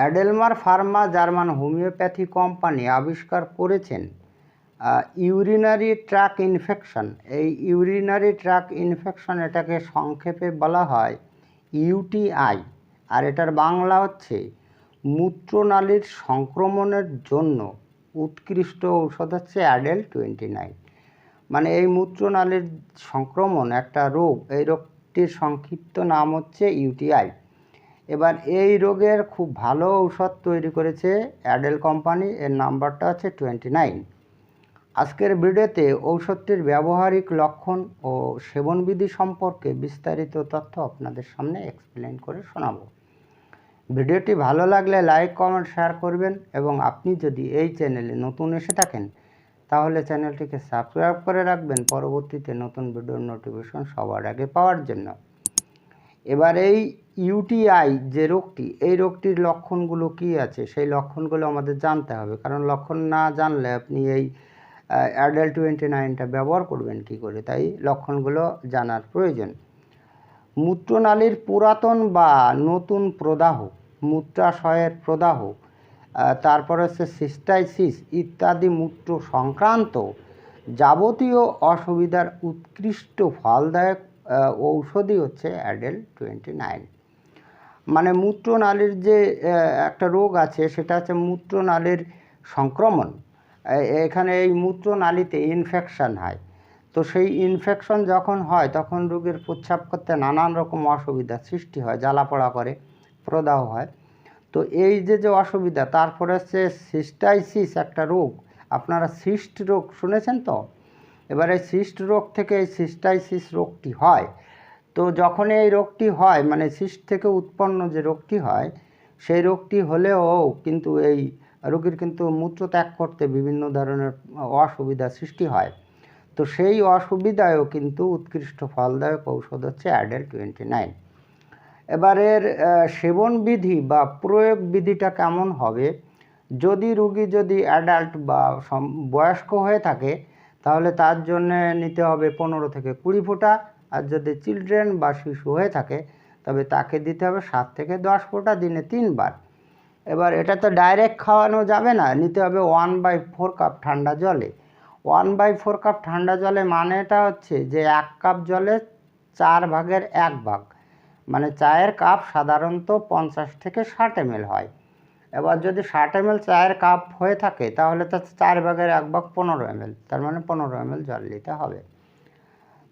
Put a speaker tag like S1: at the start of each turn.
S1: Adelmar pharma German homeopathy company আবিষ্কার করেছেন urinary tract infection. এই ইউরিনারি ট্র্যাক ইনফেকশন এটাকে সংক্ষেপে বলা হয় ইউটিআই, আর এটার বাংলা হচ্ছে মূত্রনালীর সংক্রমণের জন্য উৎকৃষ্ট ঔষধ হচ্ছে অ্যাডেল টোয়েন্টি নাইন মানে এই মূত্রনালীর সংক্রমণ, একটা রোগ, এই রোগটির সংক্ষিপ্ত নাম হচ্ছে ইউটিআই। এবার এই রোগের খুব ভালো ঔষধ তৈরি করেছে অ্যাডেল কোম্পানি, এর নাম্বারটা হচ্ছে টোয়েন্টি নাইন। আজকের ভিডিওতে ঔষধটির ব্যবহারিক লক্ষণ ও সেবনবিধি সম্পর্কে বিস্তারিত তথ্য আপনাদের সামনে এক্সপ্লেন করে শোনাব। ভিডিওটি ভালো লাগলে লাইক কমেন্ট শেয়ার করবেন এবং আপনি যদি এই চ্যানেলে নতুন এসে থাকেন, তাহলে চ্যানেলটিকে সাবস্ক্রাইব করে রাখবেন পরবর্তীতে নতুন ভিডিওর নোটিফিকেশন সবার আগে পাওয়ার জন্য। এবার এই ইউটিআই যে রোগটি, এই রোগটির লক্ষণগুলো কি আছে? সেই লক্ষণগুলো আমাদের জানতে হবে। কারণ লক্ষণ না জানলে আপনি এই অ্যাডাল টোয়েন্টি নাইনটা ব্যবহার করবেন কি করে? তাই লক্ষণগুলো জানার প্রয়োজন। মূত্রনালীর পুরাতন বা নতুন প্রদাহ, মূত্রাশয়ের প্রদাহ তারপর হচ্ছে সিস্টাইসিস ইত্যাদি মূত্র সংক্রান্ত যাবতীয় অসুবিধার উৎকৃষ্ট ফলদায়ক ঔষধি হচ্ছে অ্যাডেল টোয়েন্টি নাইন মানে মূত্রনালীর যে একটা রোগ আছে, সেটা হচ্ছে মূত্রনালীর সংক্রমণ। এখানে এই মূত্রনালীতে ইনফেকশন হয়। তো সেই ইনফেকশন যখন হয়, তখন রোগীর প্রস্রাব করতে নানান রকম অসুবিধা সৃষ্টি হয়, জ্বালাপোড়া করে, প্রদাহ হয়। তো এই যে যে অসুবিধা, তারপরে হচ্ছে সিস্টাইসিস একটা রোগ। আপনারা সিস্ট রোগ শুনেছেন তো? এবারে সিস্ট রোগ থেকে এই সিস্টাইসিস রোগটি হয়। তো যখন এই রোগটি হয় মানে সিস্ট থেকে উৎপন্ন যে রোগটি হয় সেই রোগটি হলেও কিন্তু এই রোগীর কিন্তু মূত্র ত্যাগ করতে বিভিন্ন ধরনের অসুবিধা সৃষ্টি হয়। তো সেই অসুবিধায়ও কিন্তু উৎকৃষ্ট ফলদায়ক ঔষধ হচ্ছে অ্যাডেল টোয়েন্টি নাইন এবারের আহ, সেবন বিধি বা প্রয়োগ বিধিটা কেমন হবে? যদি রুগী যদি অ্যাডাল্ট বা বয়স্ক হয়ে থাকে তাহলে তার জন্য নিতে হবে পনেরো থেকে কুড়ি ফোঁটা। আর যদি চিলড্রেন বা শিশু হয়ে থাকে, তবে তাকে দিতে হবে সাত থেকে দশ ফোঁটা দিনে তিনবার। এবার এটা তো ডাইরেক্ট খাওয়ানো যাবে না, নিতে হবে ওয়ান বাই ফোর কাপ ঠান্ডা জলে। ওয়ান বাই ফোর কাপ ঠান্ডা জলে মানে এটা হচ্ছে যে এক কাপ জলে চার ভাগের এক ভাগ। মানে চায়ের কাপ সাধারণত পঞ্চাশ থেকে ষাট এমএল হয়। এবার যদি ষাট এমএল চায়ের কাপ হয়ে থাকে, তাহলে তো চার ভাগের এক ভাগ পনেরো এমএল, তার মানে পনেরো এমএল জল নিতে হবে।